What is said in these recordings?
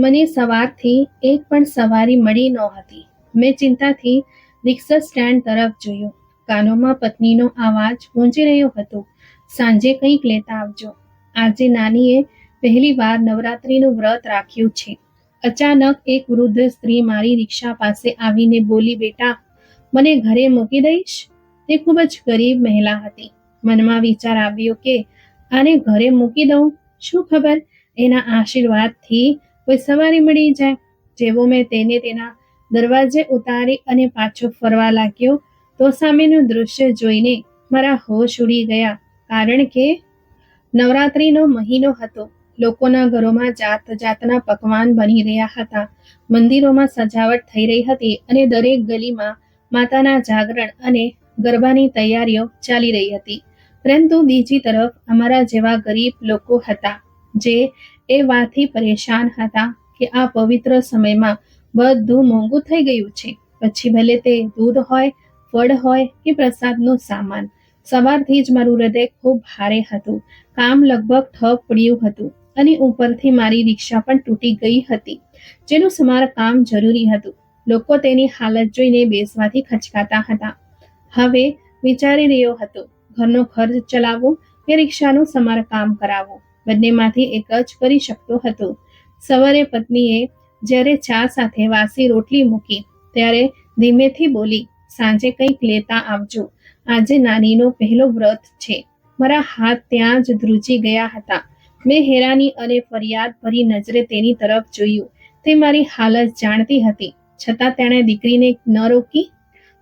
મને સવારથી એક પણ સવારી મળી નહોતી. મેં ચિંતાથી રિક્ષા સ્ટેન્ડ તરફ જોયું. કાનોમાં પત્નીનો અવાજ ગુંજી રહ્યો હતો. સાંજે કંઈક લેતા આવજો. આજે નાનીએ પહેલી વાર નવરાત્રિનું વ્રત રાખ્યું છે. અચાનક એક વૃદ્ધ સ્ત્રી મારી રિક્ષા પાસે આવીને બોલી, બેટા, મને ઘરે મૂકી દઈશ તે ખૂબ જ ગરીબ મહિલા હતી. મનમાં વિચાર આવ્યો કે, આને ઘરે મૂકી દઉં? શું ખબર? એના આશીર્વાદથી કોઈ સવારી મળી જાય, જેવો મેં તેને તેના દરવાજે ઉતારી અને પાછો ફરવા લાગ્યો, તો સામેનું દૃશ્ય જોઈને મારા હોશ ઉડી ગયા. કારણ કે નવરાત્રિનો મહિનો હતો. લોકોના ઘરોમાં જાત જાતના પકવાન બની રહ્યા હતા. મંદિરોમાં સજાવટ થઈ રહી હતી અને દરેક ગલીમાં માતાના જાગરણ અને ગરબાની તૈયારીઓ ચાલી રહી હતી. પરંતુ બીજી તરફ અમારા જેવા ગરીબ લોકો હતા, જે એ વાતથી પરેશાન હતા કે આ પવિત્ર સમયમાં બધું મોંઘું થઈ ગયું છે. પછી ભલે તે દૂધ હોય, ફળ હોય કે પ્રસાદનો સામાન, સવારથી જ મારું હૃદય ખૂબ ભારે હતું. કામ લગભગ ઠપ પડ્યું હતું અને ઉપરથી મારી રિક્ષા પણ તૂટી ગઈ હતી, જેનું સમારકામ જરૂરી હતું. લોકો તેની હાલત જોઈને બેસવાથી ખચકાતા હતા. હવે વિચારી રહ્યો હતો, ઘરનો ખર્ચ ચલાવવો કે રિક્ષાનું સમારકામ કરાવવું? બંનેમાંથી એક જ કરી શકતો હતો. સવારે પત્નીએ જ્યારે ચા સાથે વાસી રોટલી મૂકી, ત્યારે ધીમેથી બોલી, સાંજે કંઈક લેતા આવજો. આજે નાનીનો પહેલો વ્રત છે. મારા હાથ ત્યાં જ ધ્રુજી ગયા હતા. મેં હેરાની અને ફરિયાદ ભરી નજરે તેની તરફ જોયું. તે મારી હાલત જાણતી હતી. છતાં તેણે દીકરીને ન રોકી.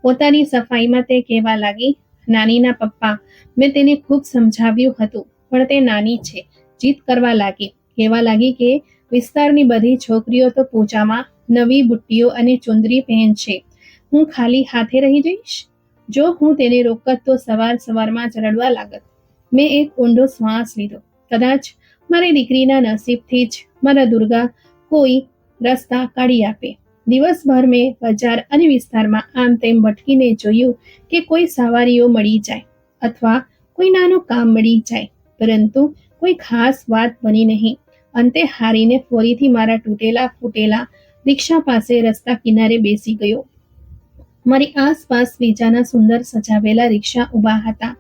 પોતાની સફાઈમાં તે કહેવા લાગી, નાનીના પપ્પા, મેં તેને ખૂબ સમજાવ્યું હતું, પણ તે નાની છે. જીદ કરવા લાગી. કહેવા લાગી કે વિસ્તારની બધી છોકરીઓ તો પૂજામાં નવી બુટ્ટીઓ અને ચુંદરી પહેનશે હું ખાલી હાથે રહી જઈશ? જો હું તેને રોકત તો સવાર સવારમાં જ રડવા લાગત. મેં એક ઊંડો શ્વાસ લીધો. કદાચ મારી દીકરીના નસીબથી જ મારા દુર્ગા કોઈ રસ્તા કાઢી આપે. દિવસભર મેં બજાર અને વિસ્તારમાં આમ તેમ ભટકીને જોયું કે કોઈ સવારીઓ મળી જાય અથવા કોઈ નાનું કામ મળી જાય. પરંતુ કોઈ ખાસ વાત બની નહીં. અંતે હારીને ફરીથી મારા તૂટેલા ફૂટેલા રિક્ષા પાસે રસ્તા કિનારે બેસી ગયો. મારી આસપાસ બીજાના સુંદર સજાવેલા રિક્ષા ઊભા હતા.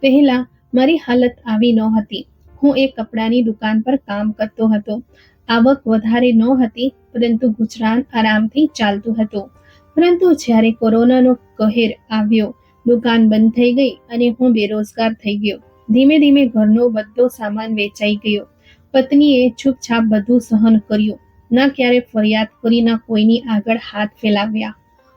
પહેલા મારી હાલત આવી નહોતી. હું એક કપડાની દુકાન પર કામ કરતો હતો. આવક વધારે ન હતી પરંતુ ગુજરાન આરામથી ચાલતું હતું. પરંતુ જ્યારે કોરોનાનો કહેર આવ્યો, દુકાન બંધ થઈ ગઈ અને હું બેરોજગાર થઈ ગયો. ધીમે ધીમે ઘરનો બધો સામાન વેચાઈ ગયો. પત્નીએ છૂપછાપ બધું સહન કર્યું. ના ક્યારે ફરિયાદ કરી, ના કોઈની આગળ હાથ ફેલાવ્યા.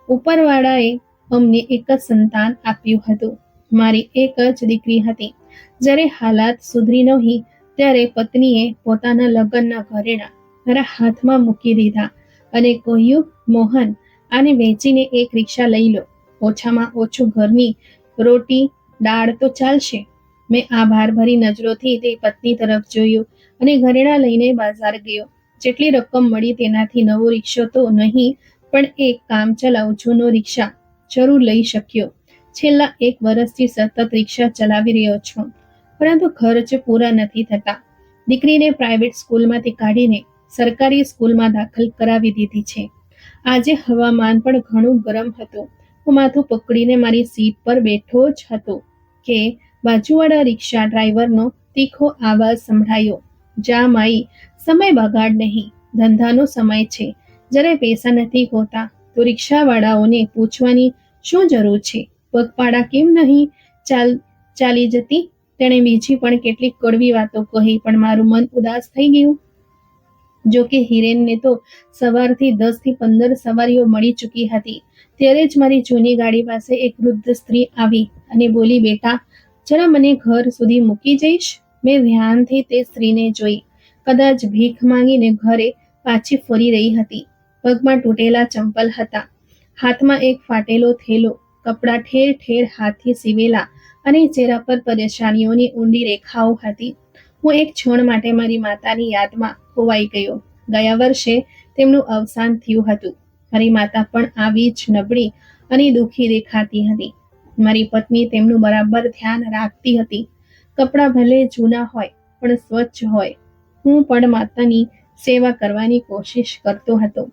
ઉપરવાળાએ અમને એક જ સંતાન આપ્યું હતું. મારી એક જ દીકરી હતી. જ્યારે હાલાત સુધરી નહીં, ત્યારે પત્નીએ પોતાના લગ્નના ઘરેણા મારા હાથમાં મૂકી દીધા અને કહ્યું, મોહન, આને વેચીને એક રિક્ષા લઈ લો. ઓછામાં ઓછું ઘરની રોટી, દાળ તો ચાલશે. મેં આ ભારભરી નજરોથી તે પત્ની તરફ જોયું અને ઘરેણા લઈને બાજાર ગયો. જેટલી રકમ મળી તેનાથી નવો રિક્ષો તો નહીં, પણ એક કામચલાઉ જૂનો રિક્ષા જરૂર લઈ શક્યો. છેલ્લા એક વર્ષથી સતત રિક્ષા ચલાવી રહ્યો છું, પરંતુ ખર્ચ પૂરા નથી થતા. દીકરીને પ્રાઇવેટ સ્કૂલમાંથી કાઢીને સરકારી સ્કૂલમાં દાખલ કરાવી દીધી છે. આજે હવામાન પણ ઘણું ગરમ હતું. હું માથું પકડીને મારી સીટ પર બેઠો જ હતો કે બાજુવાળા રિક્ષા ડ્રાઈવરનો તીખો આવાજ સંભળાયો. જા માઈ, સમય બગાડ નહીં. ધંધાનો સમય છે. જ્યારે પૈસા નથી હોતા, તો રિક્ષાવાળાઓને પૂછવાની શું જરૂર છે? પગપાળા કેમ નહીં ચાલ, ચાલી જતી? તેણે બીજી પણ કેટલીક કડવી વાતો કહી, પણ મારું મન ઉદાસ થઈ ગયું. જો કે હિરેનને તો સવારથી દસથી પંદર સવારીઓ મળી ચૂકી હતી. ત્યારે જ મારી જૂની ગાડી પાસે એક વૃદ્ધ સ્ત્રી આવી અને બોલી, બેટા જરા મને ઘર સુધી મૂકી જઈશ? મેં ધ્યાનથી તે સ્ત્રીને જોઈ. કદાચ ભીખ માંગીને ઘરે પાછી ફરી રહી હતી. પગમાં તૂટેલા ચંપલ હતા. હાથમાં એક ફાટેલો થેલો, કપડાં ઠેર ઠેર હાથથી સીવેલા અને ચહેરા પર પરેશાનીઓની ઊંડી રેખાઓ હતી. હું એક ક્ષણ માટે મારી માતાની યાદમાં ખોવાઈ ગયો. ગયા વર્ષે તેમનું અવસાન થયું હતું. મારી માતા પણ આવી જ નબળી અને દુઃખી દેખાતી હતી. મારી પત્ની તેમનું બરાબર ધ્યાન રાખતી હતી. કપડાં ભલે જૂના હોય, પણ સ્વચ્છ હોય. હું પણ માતાની સેવા કરવાની કોશિશ કરતો હતો.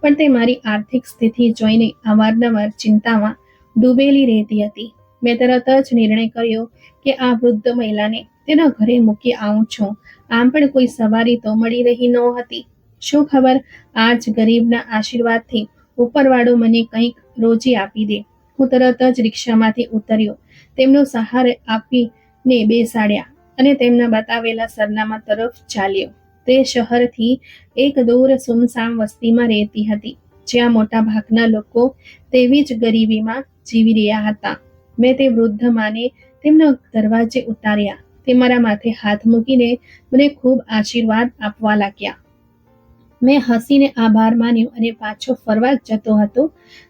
પણ તે મારી આર્થિક સ્થિતિ જોઈને અવારનવાર ચિંતામાં ડૂબેલી રહેતી હતી. મેં તરત જ નિર્ણય કર્યો કે આ વૃદ્ધ મહિલાને તેના ઘરે મૂકી આવું છું. આમ પણ કોઈ સવારી તો મળી રહી ન હતી. શું ખબર? આજ ગરીબના આશીર્વાદથી ઉપરવાળો મને કંઈક રોજી આપી દે. હું તરત જ રિક્ષામાંથી ઉતર્યો. તેમનો સહારે આપીને બેસાડ્યા અને તેમના બતાવેલા સરનામા તરફ ચાલ્યો. તે શહેરથી એક દૂર સુમસામ વસ્તીમાં રહેતી હતી. જ્યાં મોટા ભાગના લોકો તેવી જ ગરીબીમાં જીવી રહ્યા હતા. મેં તે વૃદ્ધ માને તેમના દરવાજે ઉતાર્યા. તે મારા માથે હાથ મૂકીને મને ખૂબ આશીર્વાદ આપવા લાગ્યા. મેં હસીને આભાર માન્યો અને પાછો ફરવા જતો હતો.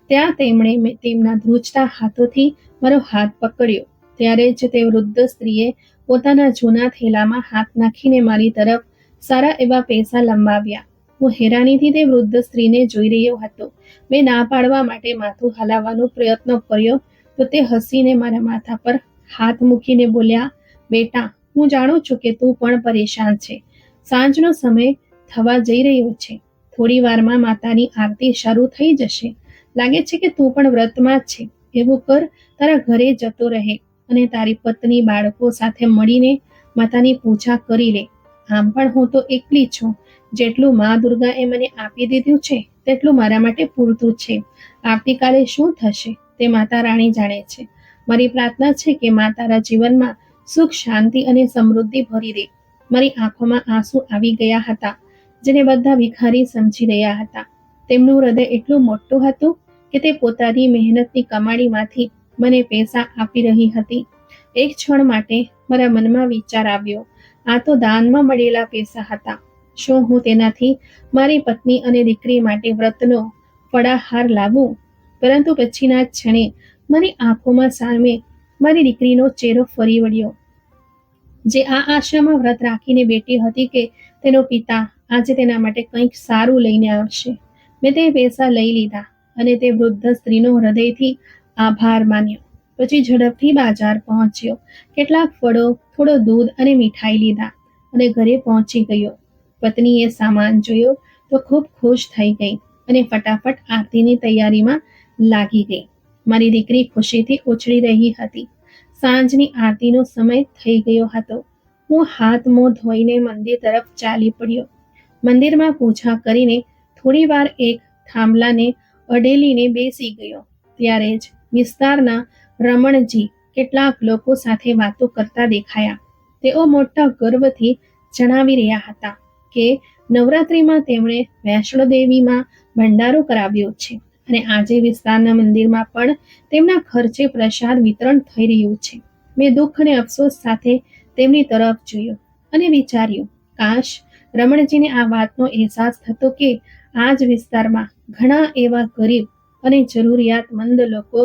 ત્યાં તેમણે તેમના ધ્રુજતા હાથોથી મારો હાથ પકડ્યો. ત્યારે જ તે વૃદ્ધ સ્ત્રીએ પોતાના જૂના થેલામાં હાથ નાખીને મારી તરફ સારા એવા પૈસા લંબાવ્યા. હું હેરાનીથી તે વૃદ્ધ સ્ત્રીને જોઈ રહ્યો હતો. મેં ના પાડવા માટે માથું હલાવવાનો પ્રયત્ન કર્યો તો તે હસીને મારા માથા પર હાથ મૂકીને બોલ્યા, બેટા, હું જાણું છું કે તું પણ પરેશાન છે. સાંજનો સમય થવા જઈ રહ્યો છે. થોડી વારમાં માતાની આરતી શરૂ થઈ જશે. લાગે છે કે તું પણ વ્રતમાં છે. એવું કર, તારા ઘરે જતો રહે અને તારી પત્ની બાળકો સાથે મળીને માતાની પૂજા કરી લે. આમ પણ હું તો એકલી છું. જેટલું મા દુર્ગાએ મને આપી દીધું છે, તેટલું મારા માટે પૂરતું છે. આવતીકાલે શું થશે, તે માતા રાણી જાણે છે. મારી પ્રાર્થના છે કે મા તારા જીવનમાં સુખ, શાંતિ અને સમૃદ્ધિ ભરી દે. મારી આંખોમાં આંસુ આવી ગયા હતા. જેને બધા ભિખારી સમજી રહ્યા હતા. તેમનું હૃદય એટલું મોટું હતું કે તે પોતાની મહેનતની કમાણીમાંથી મને પૈસા આપી રહી હતી. એક ક્ષણ માટે મારા મનમાં વિચાર આવ્યો. આ તો દાનમાં મળેલા પૈસા હતા. શું હું તેનાથી મારી પત્ની અને દીકરી માટે વ્રતનો ફળાહાર લાવું? પરંતુ પછીના ક્ષણે મારી આંખોમાં સામે મારી દીકરીનો ચહેરો ફરી વળ્યો. જે આ આશામાં વ્રત રાખીને બેઠી હતી કે તેનો પિતા આજે તેના માટે કંઈક સારું લઈને આવશે. મેં તે પૈસા લઈ લીધા અને તે વૃદ્ધ સ્ત્રીનો હૃદયથી આભાર માન્યો. પછી ઝડપથી બાજાર પહોંચ્યો. કેટલાક ફળો, થોડો દૂધ અને મીઠાઈ લીધા અને ઘરે પહોંચી ગયો. પત્નીએ સામાન જોયો તો ખૂબ ખુશ થઈ ગઈ અને ફટાફટ આરતીની તૈયારીમાં લાગી ગઈ. મારી દીકરી ખુશીથી ઉછળી રહી હતી. સાંજની આરતીનો સમય થઈ ગયો હતો. હું હાથ મોં ધોઈને મંદિર તરફ ચાલી પડ્યો. મંદિરમાં પૂજા કરીને થોડી વાર એક થાંભલાને અડેલીને બેસી ગયો. ત્યારે જ વિસ્તારના રમણજી કેટલાક લોકો સાથે વાતો કરતા દેખાયા. તેઓ મોટા ગર્વથી જણાવી રહ્યા હતા કે નવરાત્રિમાં તેમણે વૈષ્ણો દેવીમાં ભંડારો કરાવ્યો છે અને આજે વિસ્તારના મંદિરમાં પણ તેમના ખર્ચે પ્રસાદ વિતરણ થઈ રહ્યું છે. મેં દુઃખ અને અફસોસ સાથે તેમની તરફ જોયો અને વિચાર્યું, કાશ રમણજીને આ વાતનો અહેસાસ થતો કે આ જ વિસ્તારમાં ઘણા એવા ગરીબ અને જરૂરિયાતમંદ લોકો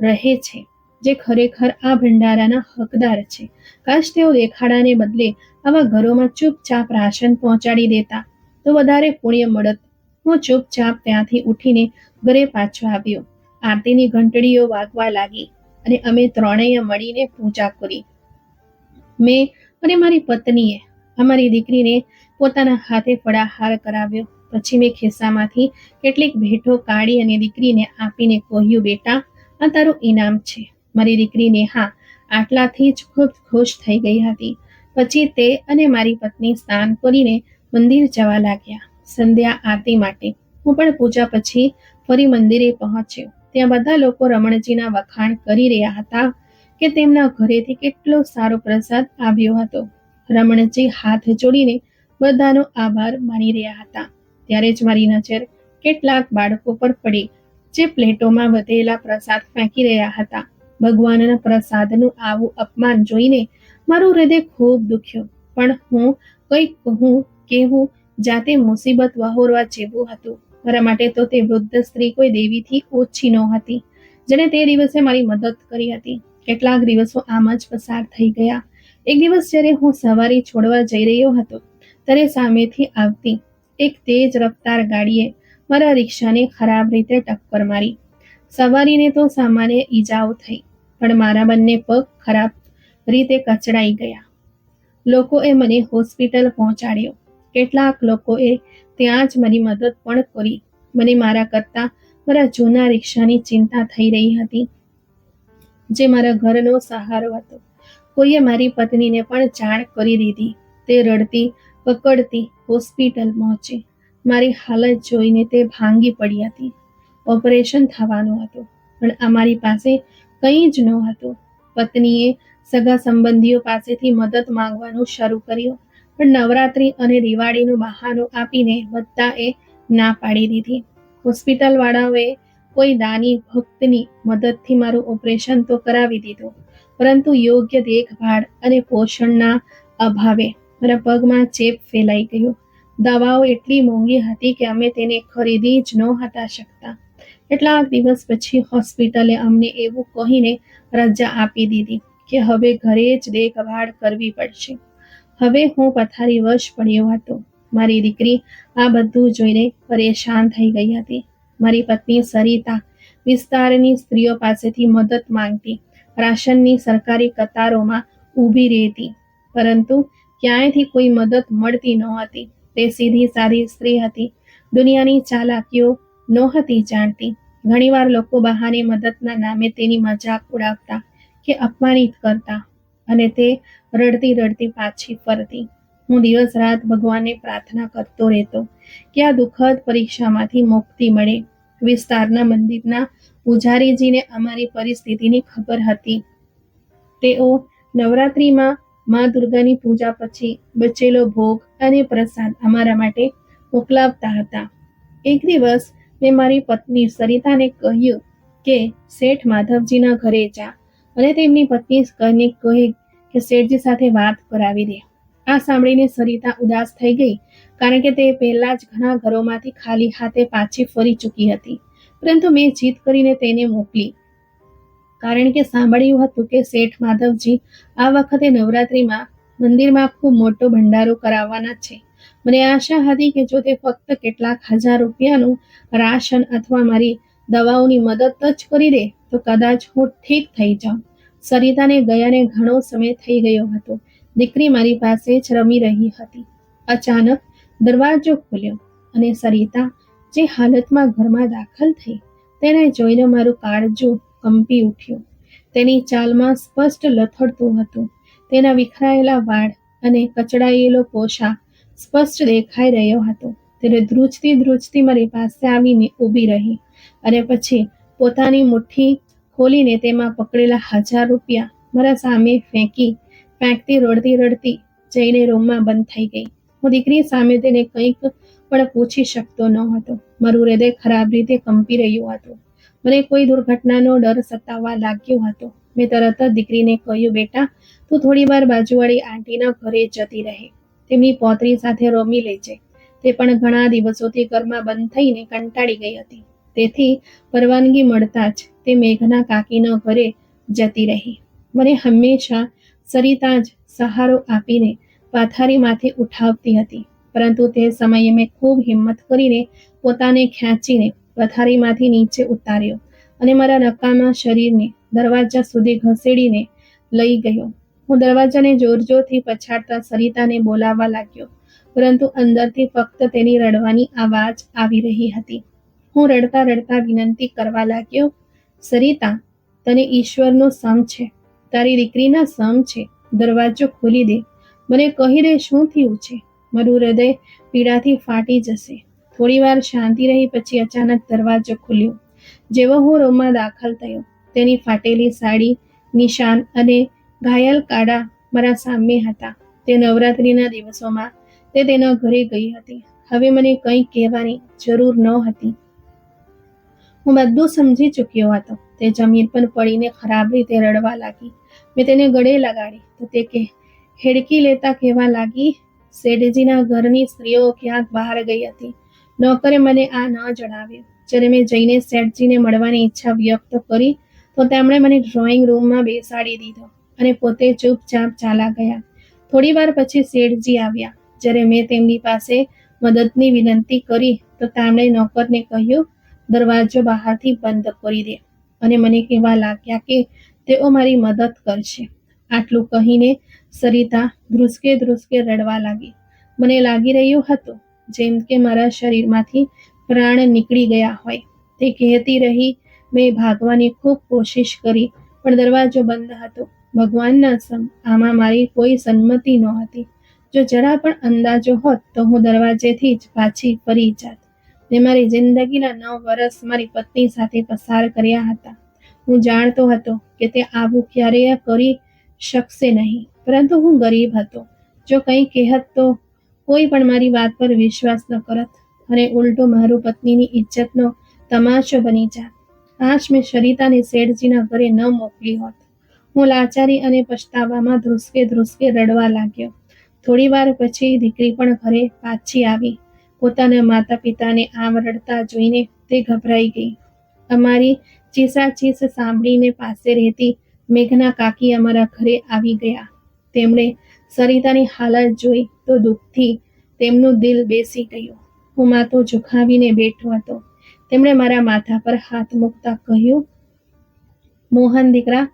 રહે છે, જે ખરેખર આ ભંડારાના હકદાર છે. કાશ તેઓ દેખાડાને બદલે આવા ઘરોમાં ચૂપચાપ રાશન પહોંચાડી દેતા, તો વધારે પુણ્ય મળત. હું ચૂપચાપ ત્યાંથી ઉઠીને ઘરે પાછો આવ્યો. આરતીની ઘંટડીઓ વાગવા લાગી અને અમે ત્રણેય મળીને પૂજા કરી. મેં અને મારી પત્નીએ, અમારી દીકરીને પોતાના હાથે ફળાહાર કરાવ્યો. પછી મેં ખિસ્સામાંથી કેટલીક ભેટો કાઢી અને દીકરીને આપીને કહ્યું, બેટા, આ તારું ઇનામ છે. મારી દીકરીને હા, આટલાથી જ ખૂબ ખુશ થઈ ગઈ હતી. પછી તે અને મારી પત્ની સ્નાન કરીને મંદિર જવા લાગ્યા. સંધ્યા આરતી માટે. હું પણ પૂજા પછી ફરી મંદિરે પહોંચ્યો. ત્યાં બધા લોકો રમણજીના વખાણ કરી રહ્યા હતા કે તેમના ઘરેથી કેટલો સારો પ્રસાદ આવ્યો હતો. રમણજી હાથ જોડીને બધાનો આભાર માની રહ્યા હતા. ત્યારે જ મારી નજર કેટલાક બાળકો પર પડી, જે પ્લેટોમાં વધેલા પ્રસાદ ફેંકી રહ્યા હતા. ભગવાનના પ્રસાદનું આવું અપમાન જોઈને મારું હૃદય ખૂબ દુખ્યું. પણ હું કંઈક કહું, કહેવું, જાતે મુસીબત વહોરવા જેવું હતું. મારા માટે તો તે વૃદ્ધ સ્ત્રી કોઈ દેવીથી ઓછી ન હતી જેણે તે દિવસે મારી મદદ કરી હતી. કેટલાક દિવસો આમ જ પસાર થઈ ગયા. એક દિવસ જ્યારે હું સવારી છોડવા જઈ રહ્યો હતો ત્યારે સામેથી આવતી એક તેજ રફતાર ગાડીએ મારા રિક્ષાને ખરાબ રીતે ટક્કર મારી. સવારીને તો સામાન્ય ઈજાઓ થઈ, પણ મારા બંને પગ ખરાબ રીતે કચડાઈ ગયા. લોકોએ મને હોસ્પિટલ પહોંચાડ્યો. કેટલાક લોકોએ ત્યાં જ મારી મદદ પણ કરી. મને મારા કરતાં મારા જૂના રિક્ષાની ચિંતા થઈ રહી હતી, જે મારા ઘરનો સહારો હતો. કોઈએ મારી પત્નીને પણ જાણ કરી દીધી. તે રડતી પકડતી હોસ્પિટલ પહોંચી. મારી હાલત જોઈને તે ભાંગી પડી હતી. ઓપરેશન થવાનું હતું, પણ અમારી પાસે કંઈ જ ન હતું. પત્નીએ સગા સંબંધીઓ પાસેથી મદદ માંગવાનું શરૂ કર્યું, પણ નવરાત્રી અને દિવાળીનું બહાનું આપીને બધાએ ના પાડી દીધી. હોસ્પિટલવાળાઓએ કોઈ દાની ભક્તની મદદથી મારું ઓપરેશન તો કરાવી દીધું, પરંતુ યોગ્ય દેખભાળ અને પોષણના અભાવે મારા પગમાં ચેપ ફેલાઈ ગયો. દવાઓ એટલી મોંઘી હતી કે અમે તેને ખરીદી જ નહોતા શકતા. કેટલાક દિવસ પછી હોસ્પિટલે અમને એવું કહીને રજા આપી દીધી કે હવે ઘરે જ દેખભાળ કરવી પડશે. હવે હું પથારી વશ પડ્યો હતો. મારી દીકરી આ બધું જોઈને પરેશાન થઈ ગઈ હતી. મારી પત્ની સરિતા વિસ્તારની સ્ત્રીઓ પાસેથી મદદ માંગતી, રાશનની સરકારી કતારોમાં ઊભી રહેતી. પરંતુ ક્યાંયથી કોઈ મદદ મળતી નહોતી તે સીધી સાધી સ્ત્રી હતી. દુનિયાની ચાલાકીઓ નહોતી જાણતી. ઘણીવાર લોકો બહાને મદદના નામે તેની મજાક ઉડાવતા કે અપમાનિત કરતા અને તે રડતી રડતી પાછી ફરતી. હું દિવસ રાત ભગવાનને પ્રાર્થના કરતો રહેતો કે આ દુઃખદ પરીક્ષામાંથી મુક્તિ મળે. વિસ્તારના મંદિરના પૂજારીજીને અમારી પરિસ્થિતિની ખબર હતી. તેઓ નવરાત્રિમાં મા દુર્ગાની પૂજા પછી બચેલો ભોગ અને પ્રસાદ અમારા માટે મોકલાવતા હતા. એક દિવસ મેં મારી પત્ની સરિતાને કહ્યું કે શેઠ માધવજીના ઘરે જા અને તેમની પત્ની કહે કે શેઠજી સાથે વાત કરાવી દે. આ સાંભળીને સરિતા ઉદાસ થઈ ગઈ કારણ કે તે પહેલા જ ઘણા ઘરોમાંથી ખાલી હાથે પાછી ફરી ચૂકી હતી. પરંતુ મેં જીદ કરીને તેને મોકલી. કારણ કે સાંભળ્યું હતું કે શેઠ માધવજી આ વખતે નવરાત્રિમાં મંદિરમાં ખૂબ મોટો ભંડારો કરાવવાના છે. મને આશા હતી કે જો તે ફક્ત કેટલાક હજાર રૂપિયાનું રાશન અથવા મારી દવાઓની મદદ જ કરી દે, તો કદાચ હું ઠીક થઈ જાઉં. સરિતાને ગયાને ઘણો સમય થઈ ગયો હતો. દીકરી મારી પાસે જ રમી રહી હતી. અચાનક દરવાજો ખોલ્યો અને સરિતા જે હાલતમાં ઘરમાં દાખલ થઈ તેને જોઈને મારું કાળજું કંપી ઉઠ્યો. તેની ચાલમાં સ્પષ્ટ લથડતું હતું. તેના વિખરાયેલા વાળ અને કચડાયેલો પોશાક સ્પષ્ટ દેખાઈ રહ્યો હતો. તેને ધ્રુજતી ધ્રુજતી મારી પાસે આવીને ઊભી રહી અને પછી પોતાની મુઠ્ઠી ખોલીને તેમાં પકડેલા હજાર રૂપિયા મારા સામે ફેંકી ફેંકતી રડતી રડતી જઈને રૂમમાં બંધ થઈ ગઈ. હું દીકરી સામે તેને કંઈક પણ પૂછી શકતો ન હતો. મારું હૃદય ખરાબ રીતે કંપી રહ્યું હતું. મને કોઈ દુર્ઘટનાનો ડર સતાવવા લાગ્યો હતો. મેં તરત જ દીકરીને કહ્યું, બેટા, તું થોડી વાર બાજુવાળી આંટીના ઘરે જતી રહે. તેમની પોતરી સાથે રમી લેજે તે પણ ઘણા દિવસોથી ઘરમાં બંધ થઈને કંટાળી ગઈ હતી. તેથી પરવાનગી મળતા જ તે મેઘના કાકીના ઘરે જતી રહી. મને હંમેશા સરિતા જ સહારો આપીને પાથારીમાંથી ઉઠાવતી હતી, પરંતુ તે સમયે મેં ખૂબ હિંમત કરીને પોતાને ખેંચીને પથારીમાંથી નીચે ઉતાર્યો અને મારા નકામા શરીરને દરવાજા સુધી ઘસેડીને લઈ ગયો. હું દરવાજાને જોર જોરથી પછાડતા સરિતાને બોલાવવા લાગ્યો, પરંતુ અંદરથી ફક્ત તેની રડવાની આવાજ આવી રહી હતી. હું રડતા રડતા વિનંતી કરવા લાગ્યો, સરિતા, તને ઈશ્વરનો સમ છે. તારી દીકરીના સમ છે. દરવાજો ખોલી દે. મને કહી દે શું થયું છે. મારું હૃદય પીડાથી ફાટી જશે. થોડી વાર શાંતિ રહી પછી અચાનક દરવાજો ખુલ્યો. જેવો હું રૂમમાં દાખલ થયો, તેની ફાટેલી સાડી, નિશાન અને ઘાયલ કાડા મારા સામે હતા. તે નવરાત્રિના દિવસોમાં તે તેના ઘરે ગઈ હતી. હવે મને કંઈ કહેવાની જરૂર ન હતી. હું બધું સમજી ચૂક્યો હતો. તે જમીન પર પડીને ખરાબ રીતે રડવા લાગી. મેં તેને ગળે લગાડી. તો તે કે, હેડકી લેતા કહેવા લાગી? શેઠજીના ઘરની સ્ત્રીઓ ક્યાંક બહાર ગઈ હતી. નોકરે મને આ ન જણાવ્યું. જ્યારે મેં જઈને શેઠજીને મળવાની ઈચ્છા વ્યક્ત કરી, તો તેમણે મને ડ્રોઈંગ રૂમમાં બેસાડી દીધો અને પોતે ચૂપચાપ ચાલા ગયા. થોડી વાર પછી શેઠજી આવ્યા. જ્યારે મેં તેમની પાસે મદદની વિનંતી કરી, તો તેમણે નોકરને કહ્યું, દરવાજો બહારથી બંધ કરી દે. અને મને કહેવા લાગ્યા કે તેઓ મારી મદદ કરશે. આટલું કહીને સરિતા ધ્રુસકે ધ્રુસકે રડવા લાગી. મને લાગી રહ્યું હતું જેમ કે મારા શરીરમાંથી પ્રાણ નીકળી ગયા હોય. તે કહેતી રહી મેં ભાગવાની ખૂબ કોશિશ કરી, પણ દરવાજો બંધ હતો. ભગવાનના સમ, આમાં મારી કોઈ સંમતિ નહોતી. જો જરા પણ અંદાજો હોત તો હું દરવાજેથી જ પાછી ફરી જાત. મેં મારી જિંદગીના નવ વર્ષ મારી પત્ની સાથે પસાર કર્યા હતા. હું જાણતો હતો કે તે આવું ક્યારેય કરી શકશે નહીં, પરંતુ હું ગરીબ હતો. જો કંઈ કહેત તો કોઈ પણ મારી વાત પર વિશ્વાસ ન કરત. અને ઉલટો મારું પત્નીની ઇજ્જતનો તમાશો બની જાત કાશ મેં સરિતાને શેઠજીના ઘરે ન મોકલી હોત. હું લાચારી અને પછતાવામાં ધ્રુસકે ધ્રુસકે રડવા લાગ્યો. થોડી વાર પછી દીકરી પણ ઘરે પાછી આવી. પોતાના માતા પિતાને આમ રડતા જોઈને તે ગભરાઈ ગઈ. અમારી ચીસાચીસ સાંભળીને પાસે રહેતી મેઘના કાકી અમારા ઘરે આવી ગયા. તેમણે સરિતાની હાલત જોઈ તો દુઃખથી તેમનું દિલ બેસી ગયું. હું માથું ઝુકાવીને બેઠો હતો. તેમણે મારા માથા પર હાથ મૂકતા કહ્યું, મોહન દીકરા,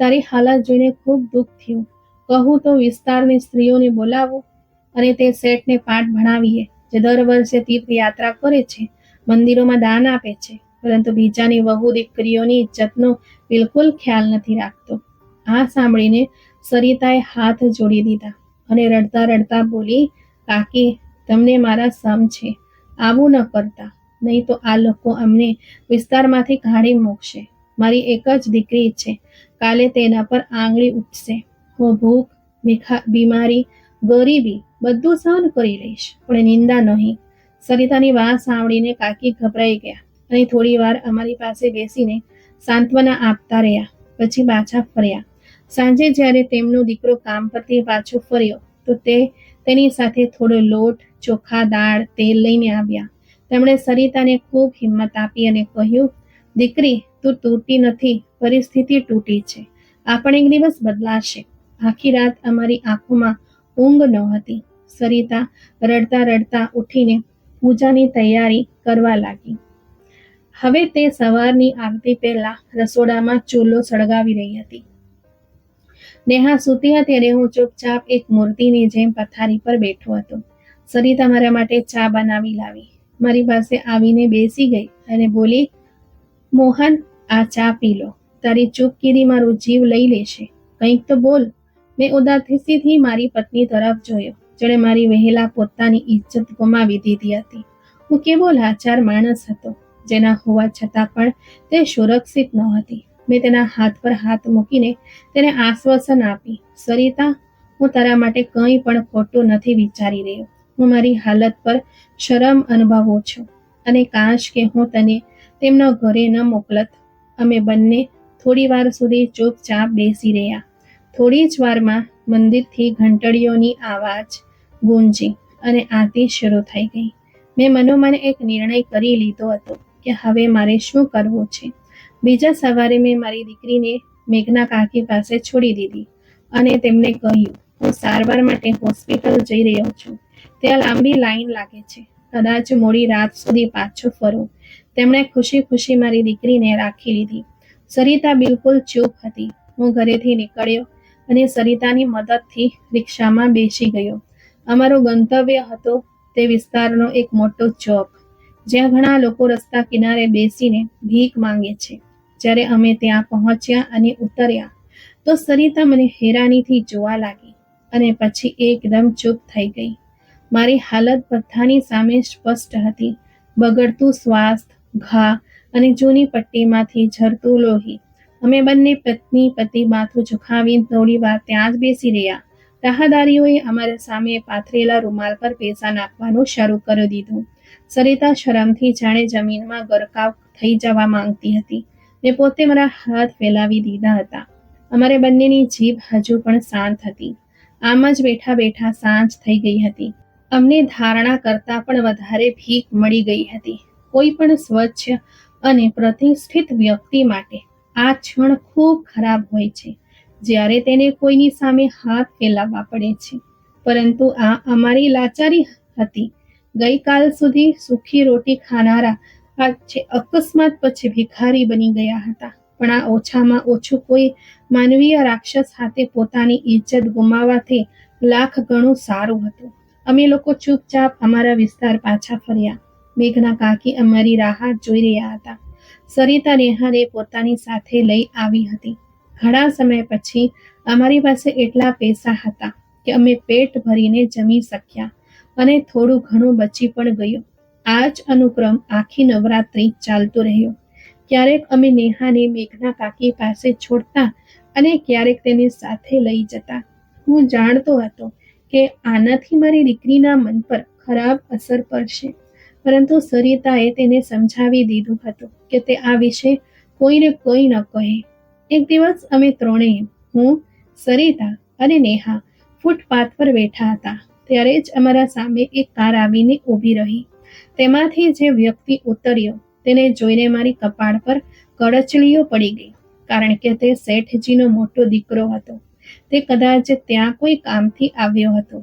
તારી હાલત જોઈને ખૂબ દુઃખ થયું. કહું તો વિસ્તારની સ્ત્રીઓને બોલાવો અને તે શેઠને પાઠ ભણાવીએ, જે દર વર્ષે તીર્થ યાત્રા કરે છે, મંદિરોમાં દાન આપે છે, પરંતુ બીજાની વહુ દીકરીઓની ઇજ્જતનો બિલકુલ ખ્યાલ નથી રાખતો. આ સાંભળીને સરિતાએ હાથ જોડી દીધા. અને રડતા રડતા બોલી, કાકી, તમને મારા સમ છે. આવું ન કરતા. નહીં તો આ લોકો અમને વિસ્તારમાંથી કાઢી મૂકશે. મારી એક જ દીકરી છે. કાલે તેના પર આંગળી ઉઠશે હું ભૂખ બીમારી, ગરીબી બધું સહન કરી લઈશ, પણ નિંદા નહીં. સરિતાની વાત સાંભળીને કાકી ગભરાઈ ગયા અને થોડી વાર અમારી પાસે બેસીને સાંત્વના આપતા રહ્યા, પછી પાછા ફર્યા. સાંજે જ્યારે તેમનો દીકરો કામ પરથી પાછો ફર્યો, તો તે તેની સાથે થોડો લોટ, ચોખા, દાળ, તેલ લઈને આવ્યા. તેમણે સરિતાને ખૂબ હિંમત આપી અને કહ્યું, દીકરી, તું તૂટી નથી, પરિસ્થિતિ તૂટી છે. આ પણ એક દિવસ બદલાશે. આખી રાત અમારી આંખોમાં ઊંઘ નહોતી સરિતા રડતા રડતા ઉઠીને પૂજાની તૈયારી કરવા લાગી. હવે તે સવારની આરતી પહેલા રસોડામાં ચૂલો સળગાવી રહી હતી. નેહા સૂતી હતી અને હું ચૂપચાપ એક મૂર્તિની જેમ પથારી પર બેઠો હતો. સરિતા મારા માટે ચા બનાવી લાવી. મારી પાસે આવીને બેસી ગઈ અને બોલી, મોહન, આ ચા પી લો. તારી ચૂપકીરી મારો જીવ લઈ લેશે. કંઈક તો બોલ. મેં ઉદાસીથી મારી પત્ની તરફ જોયો, જેણે મારી વહેલા પોતાની ઇજ્જત ગુમાવી દીધી હતી. હું કેવો લાચાર માણસ હતો, જેના હોવા છતાં પણ તે સુરક્ષિત નહોતી. મેં તેના હાથ પર હાથ મૂકીને તેને આશ્વાસન આપી, સરિતા, હું તારા માટે કંઈ પણ ખોટું નથી વિચારી રહ્યો. હું મારી હાલત પર શરમ અનુભવું છું અને કાશ કે હું તને તેમના ઘરે ન મોકલત. અમે બંને થોડી વાર સુધી ચૂપચાપ બેસી રહ્યા. થોડી જ વારમાં મંદિરથી ઘંટડીઓની આવાજ ગુંજી અને આરતી શરૂ થઈ ગઈ. મેં મનોમન એક નિર્ણય કરી લીધો હતો કે હવે મારે શું કરવું છે? બીજા સવારે મેં મારી દીકરીને મેઘના કાકી પાસે છોડી દીધી અને તેમને કહ્યું, હું સારવાર માટે હોસ્પિટલ જઈ રહ્યો છું. ત્યાં લાંબી લાઈન લાગે છે. કદાચ મોડી રાત સુધી પાછો ફરું. તેમણે ખુશી ખુશી મારી દીકરીને રાખી લીધી. સરિતા બિલકુલ ચૂપ હતી. હું ઘરેથી નીકળ્યો અને સરિતાની મદદથી રિક્ષામાં બેસી ગયો. અમારો ગંતવ્ય હતો તે વિસ્તારનો એક મોટો ચોક, જ્યાં ઘણા લોકો રસ્તા કિનારે બેસીને ભીખ માંગે છે. જ્યારે અમે ત્યાં પહોંચ્યા અને ઉતર્યા, તો સરિતા મને હેરાનીથી જોવા લાગી અને પછી એકદમ ચૂપ થઈ ગઈ. મારી હાલત બધાની સામે સ્પષ્ટ હતી. બગડતું સ્વાસ્થ્ય ઘા અને જૂની પટ્ટીમાંથી ઝરતું લોહી. અમે બંને પત્ની, પતિ માથું ઝુકાવી થોડી વાર ત્યાં જ બેસી રહ્યા. રાહદારીઓએ અમારા સામે પાથરેલા રૂમાલ પર પૈસા નાખવાનું શરૂ કરી દીધું. સરિતા શરમથી જાણે જમીનમાં ગરકાવ થઈ જવા માંગતી હતી. મેં પોતે મારા હાથ ફેલાવી દીધા હતા. અમારે બંનેની જીભ હજુ પણ શાંત હતી. આમ જ બેઠા બેઠા સાંજ થઈ ગઈ હતી. અમને ધારણા કરતાં પણ વધારે ભીખ મળી ગઈ હતી. કોઈ પણ સ્વચ્છ અને પ્રતિષ્ઠિત વ્યક્તિ માટે આ ક્ષણ ખૂબ ખરાબ હોય છે. જ્યારે તેને કોઈની સામે હાથ ફેલાવવા પડે છે. પરંતુ આ અમારી લાચારી હતી. ગઈકાલ સુધી સુખી રોટી ખાનારા આજે અકસ્માત પછી ભિખારી બની ગયા હતા. પણ આ ઓછામાં ઓછું કોઈ માનવીય રાક્ષસ હાથે પોતાની ઇજ્જત ગુમાવવાથી લાખ ગણું સારું હતું. અમે લોકો ચૂપચાપ અમારા વિસ્તાર પાછા ફર્યા. મેઘના કાકી અમારી રાહત જોઈ રહ્યા હતા. સરિતા નેહાને પોતાની સાથે લઈ આવી હતી. ઘણા સમય પછી અમારી પાસે એટલા પૈસા હતા કે અમે પેટ ભરીને જમી શક્યા અને થોડું ઘણું બચી પણ ગયું. આ જ અનુક્રમ આખી નવરાત્રિ ચાલતો રહ્યો. ક્યારેક અમે નેહાને મેઘના કાકી પાસે છોડતા અને ક્યારેક તેને સાથે લઈ જતા. હું જાણતો હતો કે આનાથી મારી દીકરીના મન પર ખરાબ અસર પડશે. પરંતુ સરિતાએ તેને સમજાવી દીધું હતું કે તે આ વિશે કોઈને કોઈ ન કહે. એક દિવસ અમે ત્રણેય, હું, સરિતા અને નેહા, ફૂટપાથ પર બેઠા હતા. ત્યારે જ અમારા સામે એક કાર આવીને ઊભી રહી. તેમાંથી જે વ્યક્તિ ઉતર્યો, તેને જોઈને મારી કપાળ પર કડચલીઓ પડી ગઈ, કારણ કે તે શેઠજીનો મોટો દીકરો હતો. તે કદાચ ત્યાં કોઈ કામથી આવ્યો હતો.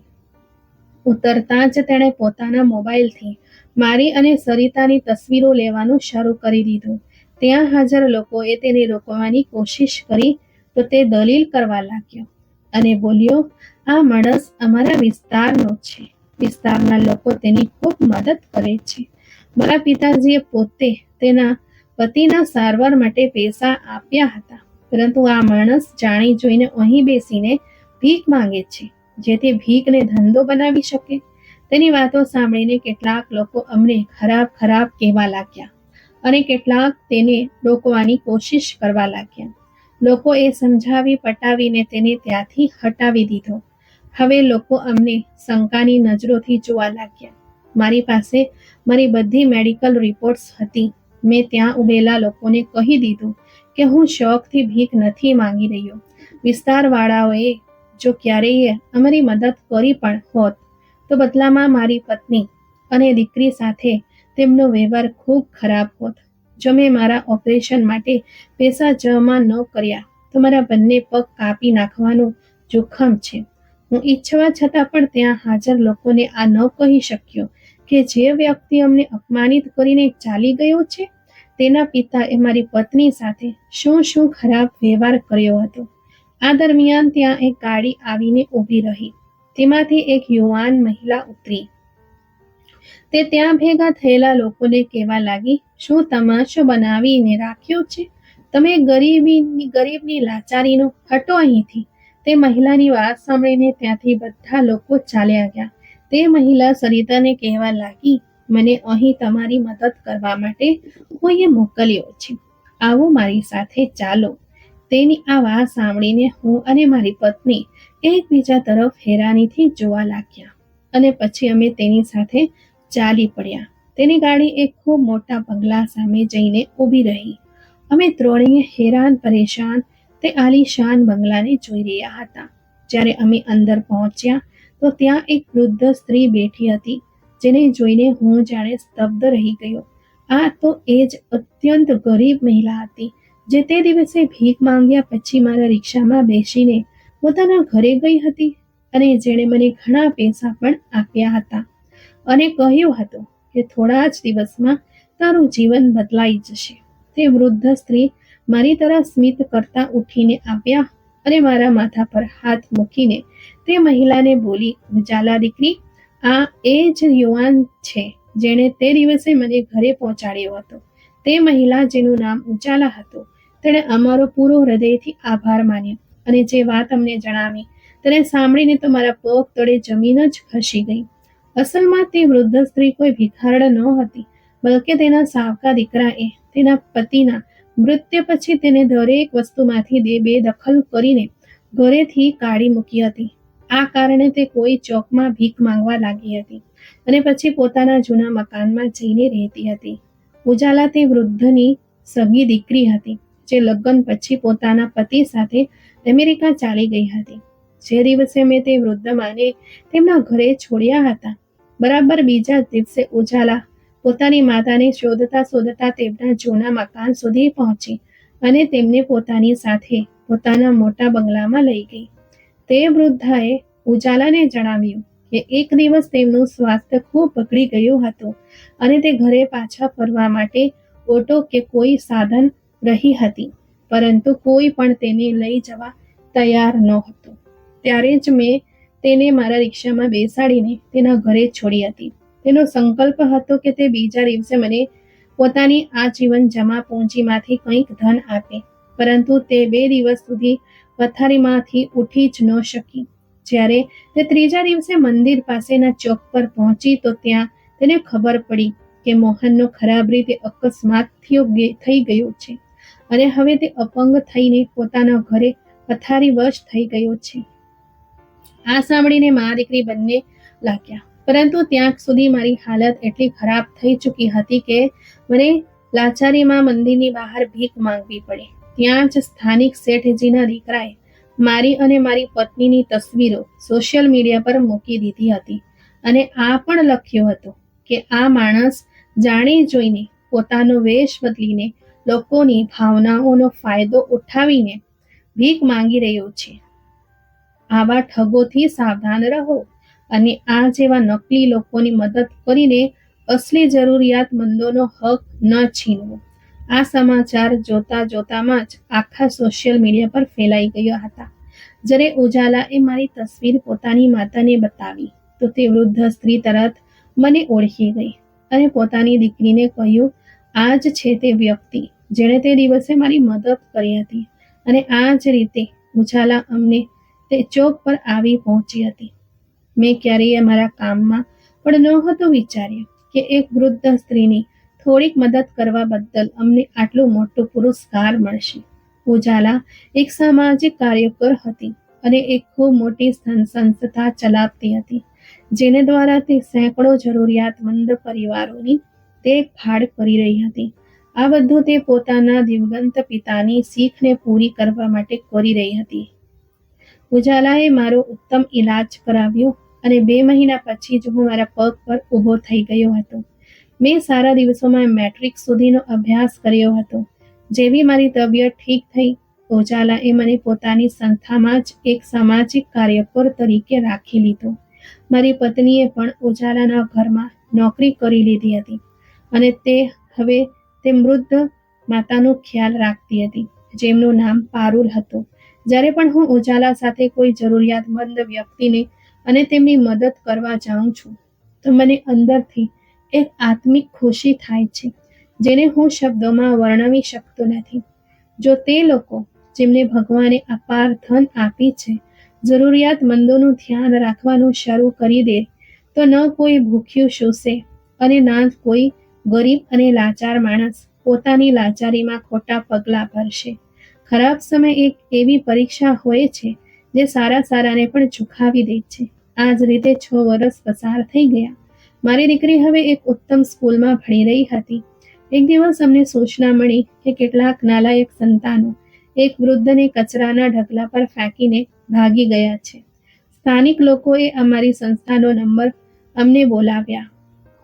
ઉતરતા જ તેણે પોતાના મોબાઈલથી મારી અને સરિતાની તસવીરો લેવાનું શરૂ કરી દીધું. ત્યાં હાજર લોકોએ તેને રોકવાની કોશિશ કરી તો તે દલીલ કરવા લાગ્યો અને બોલ્યો, આ માણસ અમારા વિસ્તારનો છે. વિસ્તારના લોકો તેની ખૂબ મદદ કરે છે. મારા પિતાજીએ પોતે તેના પતિના સારવાર માટે પૈસા આપ્યા હતા, પરંતુ આ માણસ જાણી જોઈને અહીં બેસીને ભીખ માંગે છે, જેથી ભીખને ધંધો બનાવી શકે. તેની વાતો સાંભળીને કેટલાક લોકો અમને ખરાબ ખરાબ કહેવા લાગ્યા અને કેટલાક તેને રોકવાની કોશિશ કરવા લાગ્યા. લોકોએ સમજાવી પટાવીને તેને ત્યાંથી હટાવી દીધો. હવે લોકો અમને શંકાની નજરોથી જોવા લાગ્યા. મારી પાસે મારી બધી મેડિકલ રિપોર્ટ્સ હતી. મેં ત્યાં ઉભેલા લોકોને કહી દીધું કે હું શોખથી ભીખ નથી માંગી રહ્યો. વિસ્તારવાળાઓએ જો ક્યારેય અમારી મદદ કરી પણ હોત, તો બદલામાં મારી પત્ની અને દીકરી સાથે તેમનો વ્યવહાર ખૂબ ખરાબ હોત. જો મેં મારા ઓપરેશન માટે પૈસા જમા ન કર્યા, તો મારા બંને પગ કાપી નાખવાનું જોખમ છે. હું ઈચ્છવા છતાં પણ ત્યાં હાજર લોકોને આ ન કહી શક્યો કે જે વ્યક્તિ અમને અપમાનિત કરીને ચાલી ગયો છે, તેના પિતાએ મારી પત્ની સાથે શું શું ખરાબ વ્યવહાર કર્યો હતો. આ દરમિયાન ત્યાં એક ગાડી આવીને ઊભી રહી. તેમાંથી એક યુવાન મહિલા ઉતરી. તે ત્યાં ભેગા થયેલા લોકોને કહેવા લાગી, શું તમાશો બનાવીને રાખ્યો છે? તમે ગરીબી, ગરીબની લાચારીનો હટો અહીંથી. તે મહિલાની વાત સાંભળીને ત્યાંથી બધા લોકો ચાલ્યા ગયા. તે મહિલા સરિતાને કહેવા લાગી, મને અહીં તમારી મદદ કરવા માટે કોઈએ મોકલ્યો છે. આવો મારી સાથે ચાલો. તેની આ વાત સાંભળીને હું અને મારી પત્ની એકબીજા તરફ હેરાનીથી જોવા લાગ્યા અને પછી અમે તેની સાથે ચાલી પડ્યા. તેની ગાડી એક ખૂબ મોટા બંગલા સામે જઈને ઊભી રહી. અમે ત્રણેય હેરાન, પરેશાન તે આલીશાન બંગલાને જોઈ રહ્યા હતા. જ્યારે અમે અંદર પહોંચ્યા, તો ત્યાં એક વૃદ્ધ સ્ત્રી બેઠી હતી, જેને જોઈને હું જાણે સ્તબ્ધ રહી ગયો. આ તો એ જ અત્યંત ગરીબ મહિલા હતી, જે તે દિવસે ભીખ માંગ્યા પછી મારા રિક્ષામાં બેસીને પોતાના ઘરે ગઈ હતી અને જેણે મને ઘણા પૈસા પણ આપ્યા હતા. અને કહ્યું હતું કે થોડા જ દિવસમાં તારું જીવન બદલાઈ જશે. તે વૃદ્ધ સ્ત્રી મારી તરફ સ્મિત કરતા ઉઠીને આવ્યા અને મારા માથા પર હાથ મૂકીને તે મહિલાને બોલી ઝાલા દીકરી, આ એ જ યુવાન છે જેણે તે દિવસે મને ઘરે પહોંચાડ્યો હતો. તે મહિલા જેનું નામ ઉજાલા હતું. તેણે અમારો પૂરો હૃદયથી આભાર માન્યો અને જે વાત અમને જણાવી, તેને સાંભળીને તો મારા પગ તળે જમીન જ ખસી ગઈ. અસલમાં તે વૃદ્ધ સ્ત્રી કોઈ ભિખારણ ન હતી, બલકે તેના સાવકા દીકરાએ તેના પતિના મૃત્યુ પછી તેને દરેક વસ્તુમાંથી બે બેદખલ કરીને ઘરેથી કાઢી મૂકી હતી. આ કારણે તે કોઈ ચોકમાં ભીખ માંગવા લાગી હતી અને પછી પોતાના જૂના મકાનમાં જઈને રહેતી હતી. ઉજાલા તે વૃદ્ધની સગી દીકરી હતી, જે લગ્ન પછી પોતાના પતિ સાથે અમેરિકા ચાલી ગઈ હતી. જે દિવસે મેં તે વૃદ્ધ માને તેમના ઘરે છોડ્યા હતા. બરાબર બીજા દિવસે ઉજાલા પોતાની માતાને શોધતા શોધતા તેમના જૂના મકાન સુધી પહોંચી અને તેમને પોતાની સાથે પોતાના મોટા બંગલામાં લઈ ગઈ. તે વૃદ્ધાએ ઉજાલાને જણાવ્યું કે એક દિવસ તેમનું સ્વાસ્થ્ય ખૂબ બગડી ગયું હતું અને તે ઘરે પાછા ફરવા માટે ઓટો કે કોઈ સાધન રહી હતી, પરંતુ કોઈ પણ તેને લઈ જવા તૈયાર નહોતું ત્યારે જ મેં તેને મારા રિક્ષામાં બેસાડીને તેના ઘરે છોડી હતી. તેનો સંકલ્પ હતો કે તે બીજા દિવસે મને પોતાની આજીવન જમા પૂંજીમાંથી કંઈક ધન આપે. પરંતુ તે બે દિવસ સુધી પથારીમાંથી ઉઠી જ ન શકી. જ્યારે તે ત્રીજા દિવસે મંદિર પાસેના ચોક પર પહોંચી તો ત્યાં તેને ખબર પડી કે મોહનનો ખરાબ રીતે અકસ્માત થયો થઈ ગયો છે. અને હવે તે અપંગ થઈને પોતાના ઘરે પથારી વશ થઈ ગયો છે. આ સાંભળીને મા દીકરી બંને લાગ્યા. પરંતુ ત્યાં સુધી મારી હાલત એટલી ખરાબ થઈ ચૂકી હતી કે મને લાચારીમાં મંદિરની બહાર ભીખ માંગવી પડી. ત્યાં જ સ્થાનિક શેઠજીના દીકરાએ મારી અને મારી પત્નીની તસવીરો સોશિયલ મીડિયા પર મૂકી દીધી હતી અને આ પણ લખ્યું હતું કે આ માણસ જાણી જોઈને પોતાનો વેશ બદલીને લોકોની ભાવનાઓનો ફાયદો ઉઠાવીને ભીખ માંગી રહ્યો છે. આવા ઠગોથી સાવધાન રહો. અને આ જેવા નકલી લોકોની મદદ કરીને અસલી જરૂરિયાતમંદોનો હક ન છીનવો. આ સમાચાર જોતા જોતામાં જ આખા સોશિયલ મીડિયા પર ફેલાઈ ગયા હતા. જ્યારે ઉજાલાએ મારી તસવીર પોતાની માતાને બતાવી, તો તે વૃદ્ધ સ્ત્રી તરત મને ઓળખી ગઈ અને પોતાની દીકરીને કહ્યું, આ જ છે તે વ્યક્તિ જેણે તે દિવસે મારી મદદ કરી હતી અને આ જ રીતે ઉજાલા અમને તે ચોક પર આવી પહોંચી હતી. મેં ક્યારેય મારા કામમાં પણ નહોતું વિચાર્યું કે એક વૃદ્ધ સ્ત્રીની થોડીક મદદ કરવા બદલ અમને આટલો મોટો પુરસ્કાર મળશે. ઉજાલા એક સામાજિક કાર્યકર હતી અને એક ખૂબ મોટી સંસ્થા ચલાવતી હતી, જેને દ્વારા તે સેંકડો જરૂરિયાતમંદ પરિવારોની દેખભાળ કરી રહી હતી. આ બધું તે પોતાના દિવગંત પિતાની શીખને પૂરી કરવા માટે કરી રહી હતી. ઉજાલાએ મારો ઉત્તમ ઈલાજ કરાવ્યો અને બે મહિના પછી જ હું મારા પગ પર ઊભો થઈ ગયો હતો. મેં સારા દિવસોમાં મેટ્રિક સુધીનો અભ્યાસ કર્યો હતો. જેવી મારી તબિયત ઠીક થઈ ઓજાલાએ મને પોતાની સંસ્થામાં જ એક સામાજિક કાર્યકર તરીકે રાખી લીધો. મારી પત્નીએ પણ ઓજાલાના ઘરમાં નોકરી કરી લીધી હતી અને તે હવે તે મૃદ્ધ માતાનો ખ્યાલ રાખતી હતી, જેમનું નામ પારુલ હતું. જ્યારે પણ હું ઉજાલા સાથે કોઈ જરૂરિયાતમંદ વ્યક્તિને અને તેમની મદદ કરવા જાઉં છું. તો મને અંદરથી એક આત્મિક ખુશી થાય છે, જેને હું શબ્દોમાં વર્ણવી શકતો નથી. જો તે લોકો જેમને ભગવાને અપાર ધન આપી છે, જરૂરિયાતમંદોનું ધ્યાન રાખવાનું શરૂ કરી દે, તો ન કોઈ ભૂખ્યું શોષે અને ના કોઈ ગરીબ અને લાચાર માણસ પોતાની લાચારીમાં ખોટા પગલાં ભરશે. ખરાબ સમય એક એવી પરીક્ષા હોય છે, જે સારા સારાને પણ ઝુકાવી દે છે. આ જ રીતે છ વર્ષ પસાર થઈ ગયા. મારી દીકરી હવે એક ઉત્તમ સ્કૂલમાં ભણી રહી હતી. એક દિવસ અમને સૂચના મળી કે કેટલાક નાલાયક સંતાનો એક વૃદ્ધને કચરાના ઢગલા પર ફેંકીને ભાગી ગયા છે. સ્થાનિક લોકોએ અમારી સંસ્થાનો નંબર અમને બોલાવ્યા.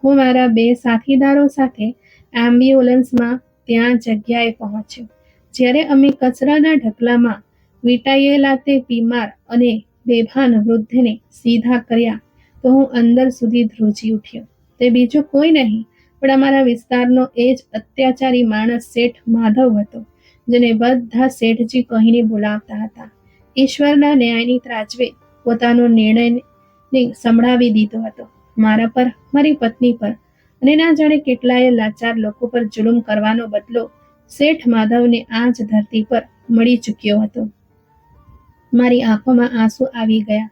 હું મારા બે સાથીદારો સાથે એમ્બ્યુલન્સમાં ત્યાં જગ્યાએ પહોંચ્યો. જ્યારે અમે કચરાના ઢગલામાં વીંટાયેલા તે બીમાર અને બેભાન વૃદ્ધને સીધા કર્યા તો હું અંદર સુધી ધ્રુજી ઉઠ્યો. તે બીજું કોઈ નહીં, પણ અમારા વિસ્તારનો એ જ અત્યાચારી માણસ શેઠ માધવ હતો, જેને બધા શેઠજી કહીને બોલાવતા હતા. ઈશ્વરના ન્યાયની ત્રાજવે પોતાનો નિર્ણયને સંભળાવી દીધો હતો. મારા પર, મારી પત્ની પર, અને ના જાણે કેટલાય લાચાર લોકો પર જુલુમ કરવાનો બદલો શેઠ માધવને આ જ ધરતી પર મળી ચૂક્યો હતો. મારી આંખોમાં આંસુ આવી ગયા.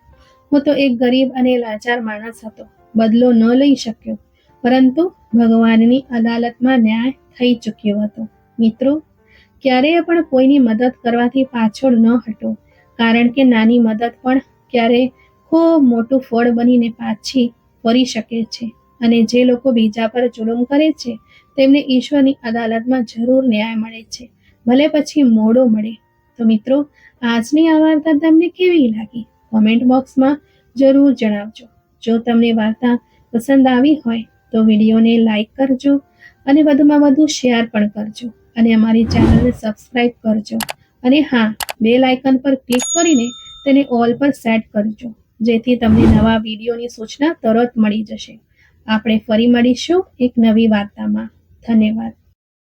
હું તો એક ગરીબ અને લાચાર માણસ હતો. બદલો ન લઈ શક્યો. પરંતુ ભગવાનની અદાલતમાં ન્યાય થઈ ચૂક્યો હતો. મિત્રો, ક્યારેય પણ કોઈની મદદ કરવાથી પાછળ ન હટો. કારણ કે નાની મદદ પણ ક્યારેય ખૂબ મોટું ફળ બનીને પાછી ફરી શકે છે. અને જે લોકો બીજા પર જુલમ કરે છે, તેમને ઈશ્વરની અદાલતમાં જરૂર ન્યાય મળે છે. ભલે પછી મોડો મળે. તો મિત્રો, આજની આ વાર્તા તમને કેવી લાગી? કોમેન્ટ બોક્સમાં જરૂર જણાવજો. જો તમને વાર્તા પસંદ આવી હોય, તો વિડીયોને લાઈક કરજો અને વધુમાં વધુ શેર પણ કરજો. અને અમારી ચેનલને સબસ્ક્રાઈબ કરજો. અને હા બેલ આઇકન પર ક્લિક કરીને તેને ઓલ પર સેટ કરજો. જેથી તમને નવા વિડીયોની સૂચના તરત મળી જશે. આપણે ફરી મળીશું એક નવી વાર્તામાં. ધન્યવાદ.